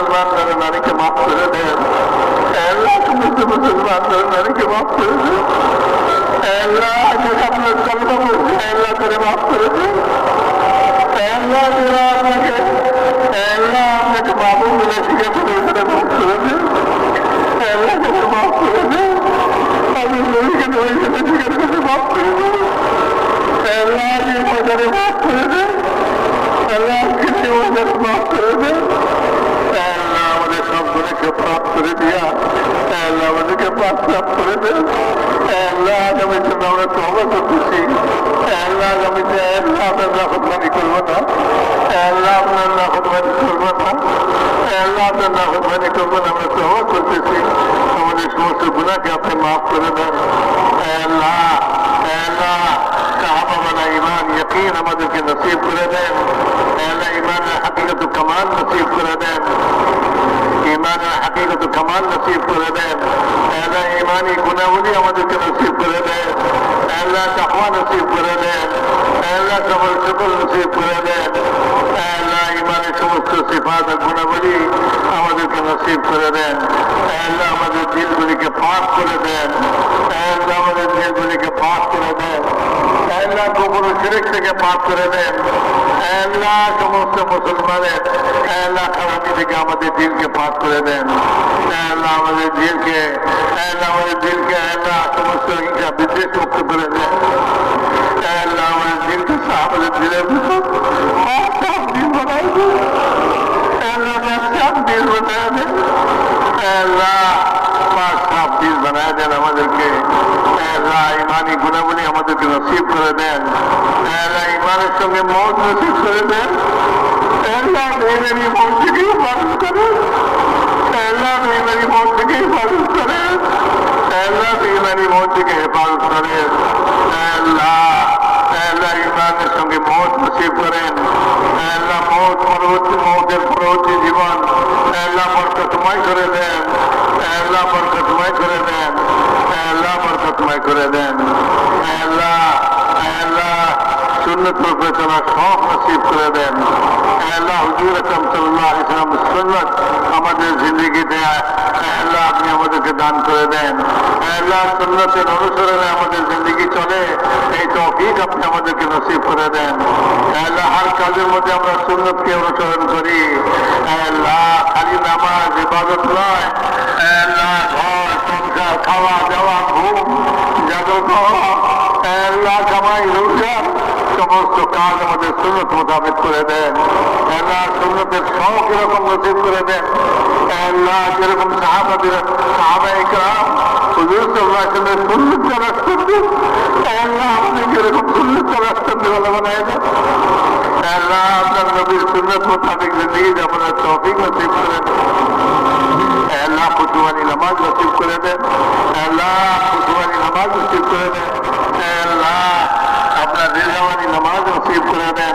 সমস্ত মুসলমান নারীকে মাফ করে দেন আল্লাহ সমস্ত মুসলমান নারীকে মাফ করে দেন আল্লাহ যারা আপনার কল্প করছে আল্লাহ করে মাফ করে দেন আল্লাহ যারা আপনাকে আল্লাহ আপনাকে বাবু বলে শিখেছে ওখানে মাফ পাপ করে দিয়া, আল্লাহ আমাদেরকে পাপ সাপ করে দেন। আল্লাহ আগামীর জন্য আমরা তবা করতেছি। আল্লাহ আগামীতে আল্লাহ আপনার নাফতমানি করব না। আল্লাহ আপনার নাফতমানি করব না। আল্লাহ আপনার নাফতমানি করব না, আমরা তবা করতেছি। আমাদের সমস্ত গুণাকে আপনি মাফ করে দেন। আল্লাহ আল্লাহ, সাহাবা বানা ইমান ইয়কিন আমাদেরকে নসিব করে দেন। আল্লাহ ইমানের হাকিকত কামাল নসিব করে দেন। ইমানের হাকিগত কামাল নসিব করে দেন। আল্লাহ ইমানি গুণাবলী আমাদেরকে নসিব করে দেন। আল্লাহ তাকওয়া নসিব করে দেন। আল্লাহ সবল শুকর নসিব করে দেন। আল্লাহ ইমানের সমস্ত সিফাত আর গুণাবলী আমাদেরকে নসিব করে দেন। আল্লাহ আমাদের দিলগুলিকে পাক করে দেন আল্লাহ আমাদের দিলগুলিকে পাক করে দেন আল্লাহ শিরিক থেকে পাক করে দেন। আল্লাহ সমস্ত মুসলমানের, আল্লাহ খারাপি থেকে আমাদের দিলকে পাক করে দেন। আল্লাহ আমাদের দিলকে আল্লাহ আমাদের দিলকে আল্লাহ সমস্ত হিংসা বিদ্বেষ মুক্ত করে দেন। আল্লাহ আমাদের দিলকে আমাদের সাফ দিল বানাই দেন আল্লাহ সাফ দিল দেন। আল্লাহ পাক দিল বানায় দেন আমাদেরকে। আল্লাহ, ইমানি গুণাবলী আমাদেরকে নসিব করে দেন। আল্লাহ, ইমানের সঙ্গে মত নসিব করে দেন। আল্লাহ বেমেরি মত থেকে হেফাজত করেন আল্লাহ বেমেরি মত থেকে হেফাজত করেন আল্লাহ বেমানি মত থেকে হেফাজত করেন আল্লাহ আল্লাহ, ইমানের সঙ্গে মত নসিব করেন। আল্লাহ, মত পরবর্তী মতের পরবর্তী জীবন। আল্লাহ বরকতময় করে দেন। আল্লাহ বরকতময় করে দেন। বরকতময় করে দেন। আমাদের জিন্দগিতে আপনি আমাদেরকে দান করে দেন। সুন্নতের অনুসরণে আমাদের চলে। এই তৌফিক আপনি আমাদেরকে নসিব করে দেন। হার কাজের মধ্যে আমরা সুন্নতকে অনুসরণ করি। খালি নামাজ নয়। ঘর, সংসার, খাওয়া, দাওয়া, ঘুম খাওয়া আল্লাহ কামাই রোজগার সমস্ত কাজ আমাদের সুন্নত মোতাবেক করে দেন। আল্লাহ সুন্নতের শখ এরকম নসিব করে দেন। আল্লাহ যেরকম সাহাবাদের সাহাবা হুজুর সাল্লাহ সাল্লামের সুন্নত চালাস করতেন আল্লাহ আপনি যেরকম সুন্নত চালাস করতে ভালো বানায় দেন। আল্লাহ আপনার নবীর নামাজ নসিব করে দেন। আল্লাহ, আপনার রেজাওয়ানি নামাজ নসিব করে দেন।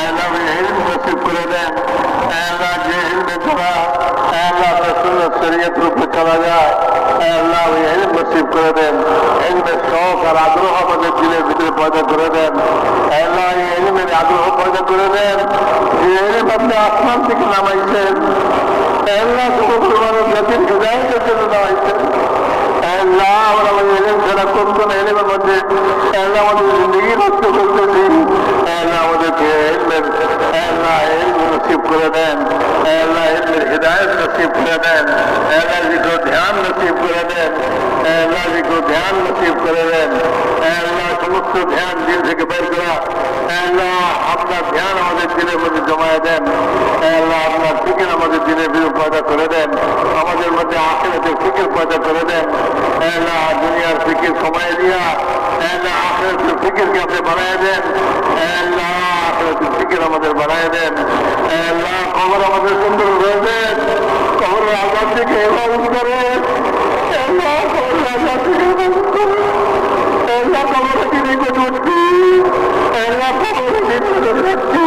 আল্লাহ হিলম নসিব করে দেন। আল্লাহ, যে হিলমে চলা আল্লাহ রসুল শরীয়ত রূপে চলা যায়। আল্লাহ ওই হিলম নসিব করে দেন। হিলমের শখ আর আগ্রহ আমাদের দিলের ভিতরে পয়দা করে দেন। আল্লাহ এই হিলমের আগ্রহ পয়দা করে দেন। যে আসমান থেকে নামাইছেন জাতির হৃদায়তের জন্য নামাইছেন। ছাড়া কোন কোন এলেমের মধ্যে আমাদের জিন্দগি নষ্ট করতেছি আমাদেরকে নসিব করে দেন হৃদায়ত নসিব করে দেন আল্লাহ জিকো ধ্যান নসিব করে দেন আল্লাহ জিকো ধ্যান নসিব করে দেন সমস্ত ধ্যান দিন থেকে বের করা আল্লাহ, আপনার ধ্যান আমাদের দিলের মধ্যে জমায় দেন। আল্লাহ, আপনার ফিকির আমাদের দিনের ভিতরে পয়দা করে দেন। আমাদের মধ্যে আখেরাতের ফিকির পয়দা করে দেন। আল্লাহ, দুনিয়ার ফিকির কমায় দিয়া, আল্লাহ, আখেরাতের ফিকিরকে আপনি বানায় দেন। আল্লাহ, আখেরাতের ফিকির আমাদের বানায় দেন। আল্লাহ খবর আমাদের সুন্দর দেন। খবরের আজাদ থেকে হেফাজত করে আল্লাহ খবরের আজাদ থেকে হেফাজত করে আল্লাহ খবরের নিকট উঠছি আল্লাহ খবরের নিকট উঠছি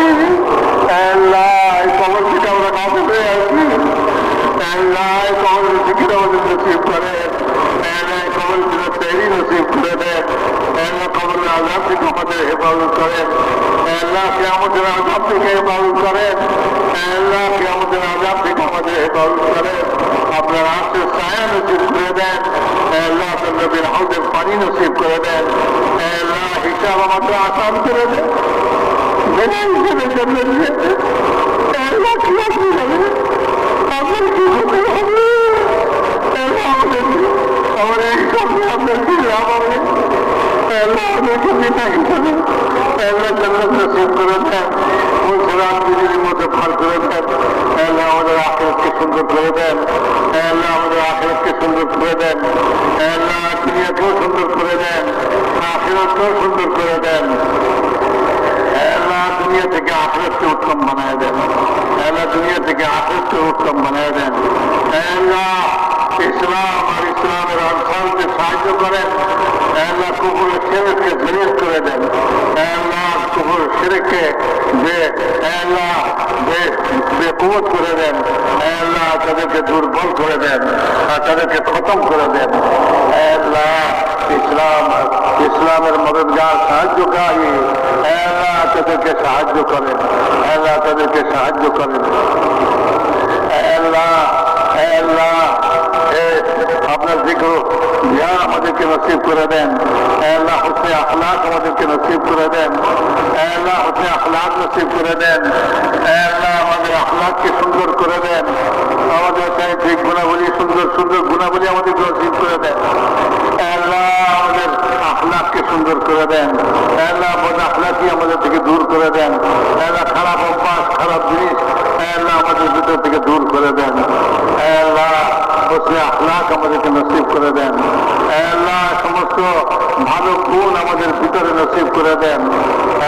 আল্লাহ এই খবর থেকে আমরা কাছে পেয়ে আসি আল্লাহ এই খবরের ফিকির আমাদের নসিব করে আল্লাহ এই খবরের জন্য তৈরি নসিব করে দেন আল্লাহ কবর আজাব থেকে আমাদের হেফাজত করেন। আল্লাহ কেয়ামতের আজাব থেকে হেফাজত করেন। আল্লাহ কেয়ামতের আজাব থেকে আমাদের হেফাজত করেন। আপনার আশের ছায়া নসিব করে দেন। নবীর হাউদের পানি নসিব করে দেন। হিসাব আমাদের আসান করে দেন। জন্য আল্লাহ আমাদের আখেরতকে সুন্দর করে দেন। আল্লাহ আমাদের আখেরতকে সুন্দর করে দেন। আল্লাহ দুনিয়াকেও সুন্দর করে দেন। আখেরতকেও সুন্দর করে দেন। আল্লাহ দুনিয়া থেকে আখেরতকে উত্তম বানায় দেন। আল্লাহ দুনিয়া থেকে আখেরতকে উত্তম বানায় দেন। আল্লাহ ইসলাম আর ইসলামের অঞ্চলকে সাহায্য করেন। আল্লাহ কুকুর সেরেককে জলিল করে দেন। আল্লাহ কুকুর সেরেককে যে আল্লাহ যে বেকুমত করে দেন, আল্লাহ তাদেরকে দুর্বল করে দেন আর তাদেরকে খতম করে দেন। আল্লাহ ইসলাম, ইসলামের মদতগার সাহায্যকারী। আল্লাহ তাদেরকে সাহায্য করেন। আল্লাহ তাদেরকে সাহায্য করেন। আল্লাহ আল্লাহ আপনার জিক্র জ্ঞান আমাদেরকে নসিব করে দেন। আল্লাহ হুসনে আখলাক আমাদেরকে নসিব করে দেন। আল্লাহ হুসনে আখলাক নসিব করে দেন। আল্লাহ, আমাদের আখলাককে সুন্দর করে দেন। আমাদের চারিত্রিক গুণাবলী, সুন্দর সুন্দর গুণাবলী আমাদেরকে নসিব করে দেন। আল্লাহ, আমাদের আখলাককে সুন্দর করে দেন। আল্লাহ বদ আখলাকি আমাদের থেকে দূর করে দেন। আল্লাহ, খারাপ অভ্যাস, খারাপ জিনিস আল্লাহ, আমাদের ভিতর থেকে দূর করে দেন। আল্লাহ বসে আখলাক আমাদেরকে নসিব করে দেন। আল্লাহ, সমস্ত ভালো গুণ আমাদের ভিতরে নসিব করে দেন।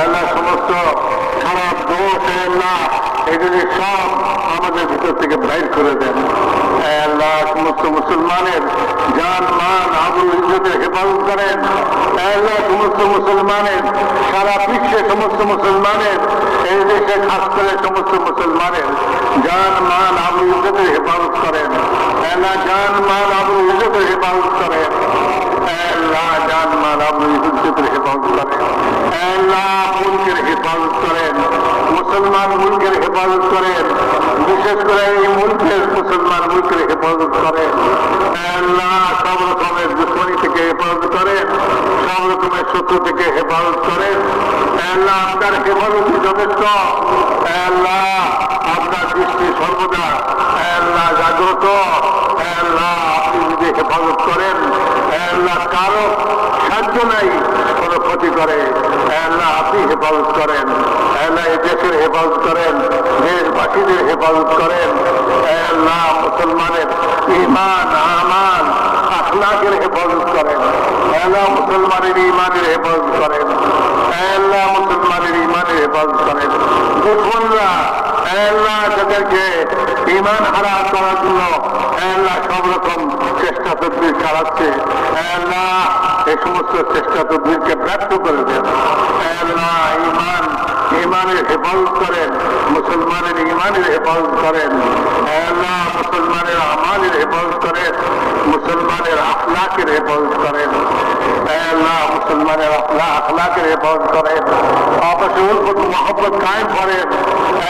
আল্লাহ, সমস্ত খারাপ দোষ আল্লাহ এগুলি সব আমাদের ভিতর থেকে বাইর করে দেন। আল্লাহ, সমস্ত মুসলমানের জান মান আবু ইজ্জতের হেফাজত করেন। আল্লাহ সমস্ত মুসলমানের, সারা বিশ্বে সমস্ত মুসলমানের, এই দেশে খাস করে সমস্ত মুসলমানের জান মান আবু ইজ্জতের হেফাজত করেন। আল্লাহ জান মান আবু ইজ্জতের হেফাজত করেন। আল্লাহ জান মান আবু ইজ্জতের হেফাজত করেন। আল্লাহ মুলকের হেফাজত করেন। মুসলমান মুলকের হেফাজত করেন বিশেষ করে এই মুলকের মুসলমান মুলকের হেফাজত করেন আল্লাহ সব রকমের দুশ্মনী থেকে হেফাজত করেন সব রকমের শত্রু হেফাজত আল্লাহ, আপনার হেফাজতই যথেষ্ট? আপনার দৃষ্টি সর্বদা। জাগ্রত। আপনি যদি হেফাজত করেন কারও সাহায্য নাই, কোনো ক্ষতি করে। আপনি হেফাজত করেন। এই দেশের হেফাজত করেন, দেশবাসীদের হেফাজত করেন। মুসলমানের ইমান আমান, আখলাকের হেফাজত করেন। আল্লাহ মুসলমানের ইমানের হেফাজত করেন। আল্লাহ মুসলমানের ইমানের হেফাজত করেন। দুশ্মনরা আল্লাহ তাদেরকে ইমান হারা করার জন্য আল্লাহ সব রকম চেষ্টা তদ্বির চালাচ্ছে। আল্লাহ এই সমস্ত চেষ্টা তদ্বিরকে ব্যর্থ করে দেন। আল্লাহ ইমান ইমানের হেফাজত করেন, মুসলমানের ইমানের হেফাজত করেন, আল্লাহ মুসলমানের আমানের হেফাজত করেন, মুসলমানের আখলাকের হেফাজত করেন, আল্লাহ মুসলমানের আখলা আখলাকের হেফাজত করেন আপসে উলফত মোহাম্মত কায়েম করেন,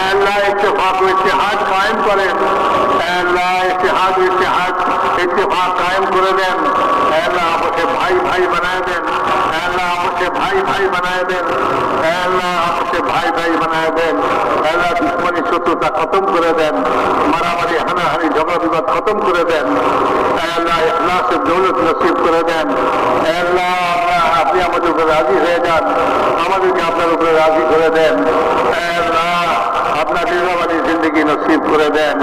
আল্লাহ ইত্তেফাক ও ইতিহাদ কায়েম করেন, আল্লাহ ইতিহাদ ও ইতিহাদ ইত্তেফাক কায়েম করে দেন, আল্লাহ আপসে ভাই ভাই বানায় দেন আপসে ভাই ভাই বানায় দেন আল্লাহ আপসে ভাই ভাই বানায় দেন আল্লাহ দুশ্মনী শত্রুতা খতম করে দেন মারামারি হানাহানি ঝগড়া বিবাদ খতম করে দেন দৌলত নসিব করে দেন আপনি আমাদের উপরে রাজি হয়ে যান আমাদেরকে আপনার উপরে রাজি করে দেন আপনার নির্বাবাদী জিন্দগি নসিব করে দেন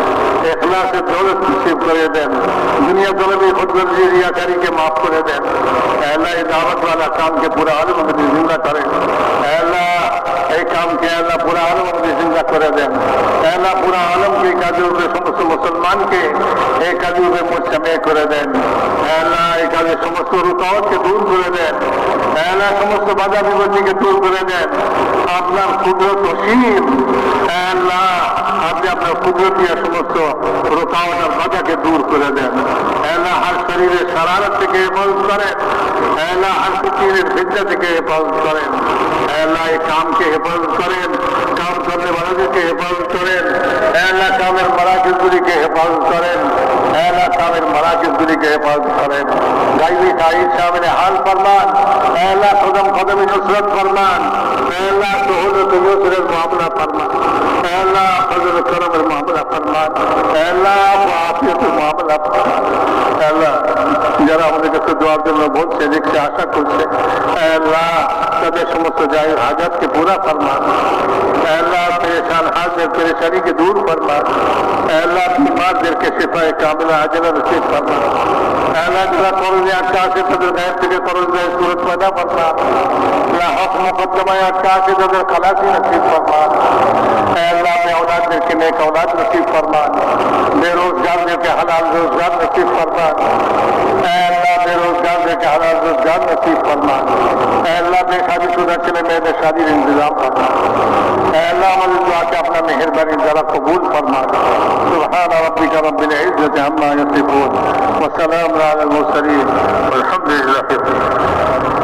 এখলাসের দৌলত নসিব করে দেন দলবী খুদগর্জি রিয়াকারীকে মাফ করে দেন। আল্লাহ এই দাওয়াত वाला কামকে পুরো আলম আমাদের জিন্দা করেন আল্লাহ এই কামকে আল্লাহ পুরো আলম আমাদের জিন্দা করে দেন। আল্লাহ পুরো আলমকে এই কাজের উপরে সমস্ত মুসলমানকে এই কাজের উপরে মুসলামে করে দেন। আল্লাহ এই কাজের সমস্ত রুকাওয়াতকে দূর করে দেন। আল্লাহ সমস্ত বাধা বিপত্তিকে দূর করে দেন। আপনার কুদরত অসীম। আল্লাহ আপনি আপনার কুদরতিয়া সমস্ত রোকাওয়াট আর বাধাকে দূর করে দেন। আল্লাহ হার শরীরের সারারত থেকে হেফাজত করেন। আল্লাহ হার ফিকিরের ফিদ্যা থেকে হেফাজত করেন। আল্লাহ এই কামকে হেফাজত করেন। কাম করলে মানুষকে হেফাজত করেন। আল্লাহ কামের মারাকিজগুলিকে হেফাজত করেন। আল্লাহ কামের মারাকিজগুলিকে হেফাজত করেন। গাইবি সাহিদ সামনে হাল ফরমান। আল্লাহ কদম কদমে নুসরত ফরমান। আল্লাহ সহজত ইউসরের মামলা ফরমান। আল্লাহ ফজল করমের মামলা ফরমান আল্লাহ আফিয়তের মামলা আল্লাহ যারা আমাদের কাছে দোয়ার জন্য বলছে দেখছে আশা করছে আল্লাহ তাদের সমস্ত জায় হাজাতকে পুরা ফরমান। আল্লাহ দূর ফরমান। বিমারদেরকে সেফায় কামিলা হাজারা নসিব ফরমান। আটকা আছে, তাদের গায়ের থেকে করজে সুরত में औलाद देके नेक औलाद नसीब फरमा। बेरोजगार देके हलाल रोज़गार नसीब फरमा। अल्लाह, बेरोजगार देके हलाल रोज़गार नसीब फरमा। अल्लाह बेखारी शुदा के लिए मेरे शादी इंतज़ाम फरमा। अल्लाह, हमारी दुआ के अपना मेहरबानी जरा कबूल फरमा। सुबहान रबी का रबिल इज़्ज़त अम्मा यसीफून। वसलाम अला मुरसलीन अल्हम्दुलिल्लाह।